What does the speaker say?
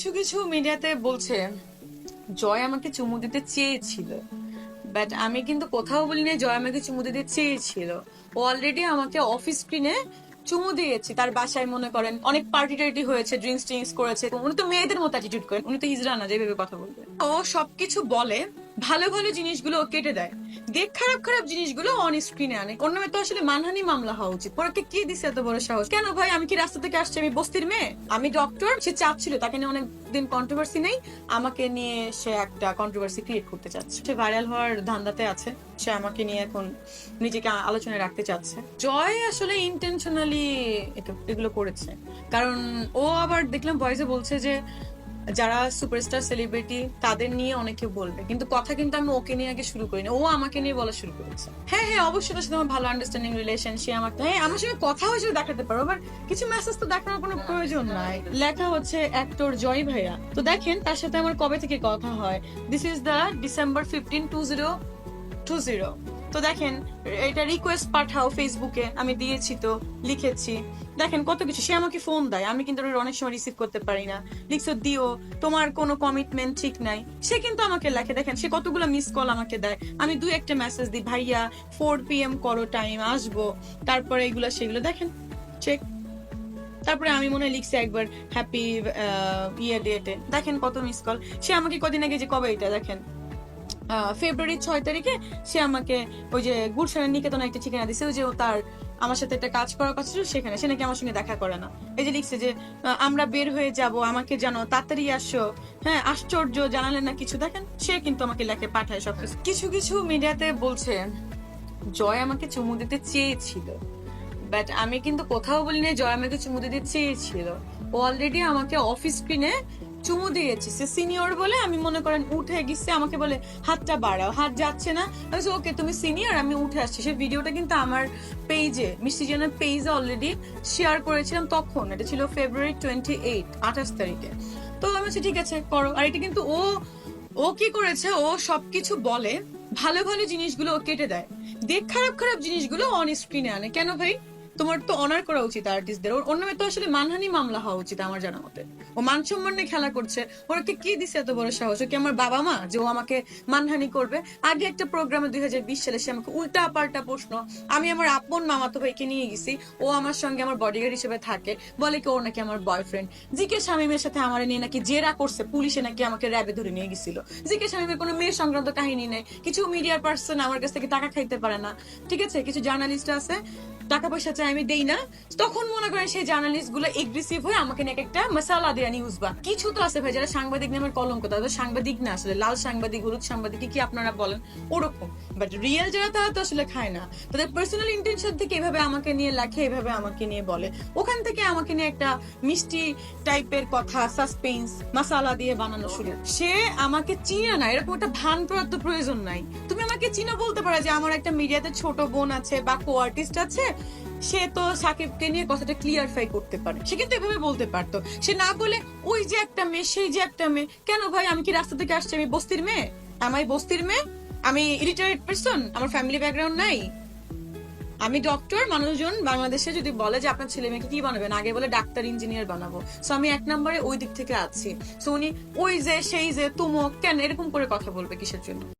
কিছু কিছু মিডিয়াতে বলছে, জয় আমাকে চুমু দিতে চেয়েছিল। বাট আমি কিন্তু কোথাও বলি না জয় আমাকে চুমু দিতে চেয়েছিল। ও অলরেডি আমাকে অফিস স্ক্রিনে চুমু দিয়েছি, তার বাসায় মনে করেন। অনেক পার্টি টার্টি হয়েছে ড্রিঙ্কস ট্রিঙ্কস করেছে। উনি তো মেয়েদের মতো অ্যাটিটিউড করেন, উনি তো হিজড়া না, যেভাবে কথা বলবে ও সবকিছু বলে ভালো ভালো জিনিসগুলো কেটে দেয়। দেখ, খারাপ খারাপ জিনিসগুলো অন স্ক্রিনে আনে। ওর নামে তো আসলে মানহানি মামলা হওয়া উচিত। ওরাকে কি দিছে এত বড় সাহস? কেন ভাই, আমি কি রাস্তা থেকে আসছি, আমি বস্তির মেয়ে? আমি ডক্টর সে চাচ্ছিল তাকে নিয়ে অনেক দিন কন্ট্রোভার্সি নেই। আমাকে নিয়ে সে একটা কন্ট্রোভার্সি ক্রিয়েট করতে চাচ্ছে। সে ভাইরাল হওয়ার ধান্দাতে আছে। সে আমাকে নিয়ে এখন নিজেকে আলোচনায় রাখতে চাচ্ছে। জয় আসলে ইন্টেনশনালি এগুলো করেছে। কারণ ও আবার দেখলাম ভয়েসে বলছে যে যারা সুপারস্টার সেলিব্রিটি তাদের নিয়ে অনেকে বলবে। কিন্তু কথা কিন্তু আমি ওকে নিয়ে আগে শুরু করিনি। ও আমাকে নিয়ে বলা শুরু করেছে। হ্যাঁ হ্যাঁ অবশ্যই তার সাথে আমার ভালো আন্ডারস্ট্যান্ডিং রিলেশন সে আমাকে হ্যাঁ আমার সঙ্গে কথা হয়েছে দেখাতে পারো আবার কিছু মেসেজ তো দেখানোর কোনো প্রয়োজন নাই। লেখা হচ্ছে অ্যাক্টর জয় ভাইয়া। তো দেখেন, তার সাথে আমার কবে থেকে কথা হয়? This is the December fifteen two zero two zero তো দেখেন, এটা রিকোয়েস্ট পাঠাও ফেসবুকে আমি দিয়েছি তো, লিখেছি। দেখেন কত কিছু, সে আমাকে ফোন দেয়, আমি কিন্তু অনেক সময় রিসিভ করতে পারি না। লিখছো, দিও, তোমার কোনো কমিটমেন্ট ঠিক নাই। সে কিন্তু আমাকে লেখে, দেখেন, সে কতগুলো মিস কল আমাকে দেয়। আমি দুই একটা মেসেজ দিই, ভাইয়া ফোর পি এম করো টাইম আসব। তারপরে এগুলো, সেগুলো, দেখেন চেক তারপরে আমি মনে লিখছি একবার হ্যাপি ইয়ে ডেটে দেখেন কত মিস কল সে আমাকে কদিন আগে যে, কবে এটা? দেখেন। ফেব্রুয়ারি ছয় তারিখে সে আমাকে ওই যে গুলশানের নিকেতনে একটা ঠিকানা দিছে যে ও তার, আমার সাথে একটা কাজ করার কথা ছিল সেখানে। সে নাকি আমার সঙ্গে দেখা করে না। এই যে লিখছে যে আমরা বের হয়ে যাব, আমাকে জানো তাড়াতাড়ি আসো। হ্যাঁ আশ্চর্য, জানালেন না কিছু। দেখেন, সে কিন্তু আমাকে লেখে, পাঠায় সব কিছু। কিছু মিডিয়াতে বলছে, জয় আমাকে চুমু দিতে চেয়েছিল। বাট আমি কিন্তু কোথাও বলি না জয় আমাকে চুমু দিতে চেয়েছিল। অলরেডি আমাকে অফিস স্ক্রিনে চুমু দিয়েছে। সে সিনিয়র বলে আমি মনে করেন উঠে গেছে, আমাকে বলে, হাতটা বাড়াও, হাত যাচ্ছে না। আমি ওকে, তুমি সিনিয়র আমি উঠে আসছি। সে ভিডিওটা কিন্তু আমার পেজে মিষ্টি জনের পেজে অলরেডি শেয়ার করেছিলাম তখন। এটা ছিল ফেব্রুয়ারি টোয়েন্টি এইট আঠাশ তারিখে। তো আমি বলছি, ঠিক আছে, করো। আর এটা কিন্তু ও ও কি করেছে? ও সবকিছু বলে, ভালো ভালো জিনিসগুলো ও কেটে দেয়। দেখ, খারাপ খারাপ জিনিসগুলো অন স্ক্রিনে আনে। কেন ভাই? তোমার তো অনার করা উচিত আর্টিস্টদের ওর ওর নামে তো আসলে মানহানি মামলা হওয়া উচিত আমার জানা মতে। ও মান সম্মান খেলা করছে। ওরাকে কি দিছে এত বড় সাহস? কি আমার বাবা মা যে ও আমাকে মানহানি করবে? আগে একটা প্রোগ্রামে দুই হাজার বিশ সালে সে আমাকে উল্টা পাল্টা প্রশ্ন, আমি আমার আপন মামাতো ভাইকে নিয়ে গেছি। ও আমার সঙ্গে আমার বডিগার্ড হিসেবে থাকে। বলে কি ও নাকি আমার বয়ফ্রেন্ড জিকে শামিমের সাথে আমার নিয়ে নাকি জেরা করছে। পুলিশে নাকি আমাকে র্যাবে ধরে নিয়ে গেছিল। জিকে শামিমের কোনো মেয়ের সংক্রান্ত কাহিনী নেই। কিছু মিডিয়ার পার্সন আমার কাছ থেকে টাকা খাইতে পারে না। ঠিক আছে? কিছু জার্নালিস্ট আছে? টাকা পয়সা চাই আমি দেই না, তখন মনে করেন সেই জার্নালিস্টগুলো এগ্রেসিভ হয়ে আমাকে নিয়ে একটা মশালা দেয়া নিউজ বা। কিছু তো আছে ভাই, যারা সাংবাদিক নামের কলঙ্ক তাদের সাংবাদিক না, আসলে লাল সাংবাদিক, হলুদ সাংবাদিক, কি আপনারা বলেন? ওরকম। বাট রিয়েল যারা, তারা তো আসলে খায় না। তাদের পার্সোনাল ইন্টেনশন থেকে এভাবে আমাকে নিয়ে লেখে, এভাবে আমাকে নিয়ে বলে। ওখান থেকে আমাকে নিয়ে একটা মিষ্টি টাইপের কথা সাসপেন্স মশালা দিয়ে বানানো শুরু। সে আমাকে চিনে না, এরকম একটা ভান করার তো প্রয়োজন নাই। তুমি আমাকে চিনা বলতে পারো যে আমার একটা মিডিয়াতে ছোট বোন আছে বা কো আর্টিস্ট আছে সে তো সাকিবকে নিয়ে কথাটা ক্লিয়ারফাই করতে পারে। সে কিন্তু এভাবে বলতে পারতো। সে না বলে, ওই যে একটা মেয়ে, সেই যে একটা মেয়ে। কেন ভাই, আমি কি রাস্তা থেকে আসছি? আমি বস্তির মেয়ে? আমি বস্তির মেয়ে? আমি ইলিটারেট পার্সন আমার ফ্যামিলি ব্যাকগ্রাউন্ড নাই? আমি ডক্টর মানুষজন বাংলাদেশে যদি বলে যে, আপনার ছেলে মেয়েকে কি বানাবেন? আগে বলে ডাক্তার ইঞ্জিনিয়ার বানাবো। সো আমি এক নম্বরে ওই দিক থেকে আছি। সো উনি ওই যে, সেই যে, তুমক, কেন এরকম করে কথা বলবে কিসের জন্য?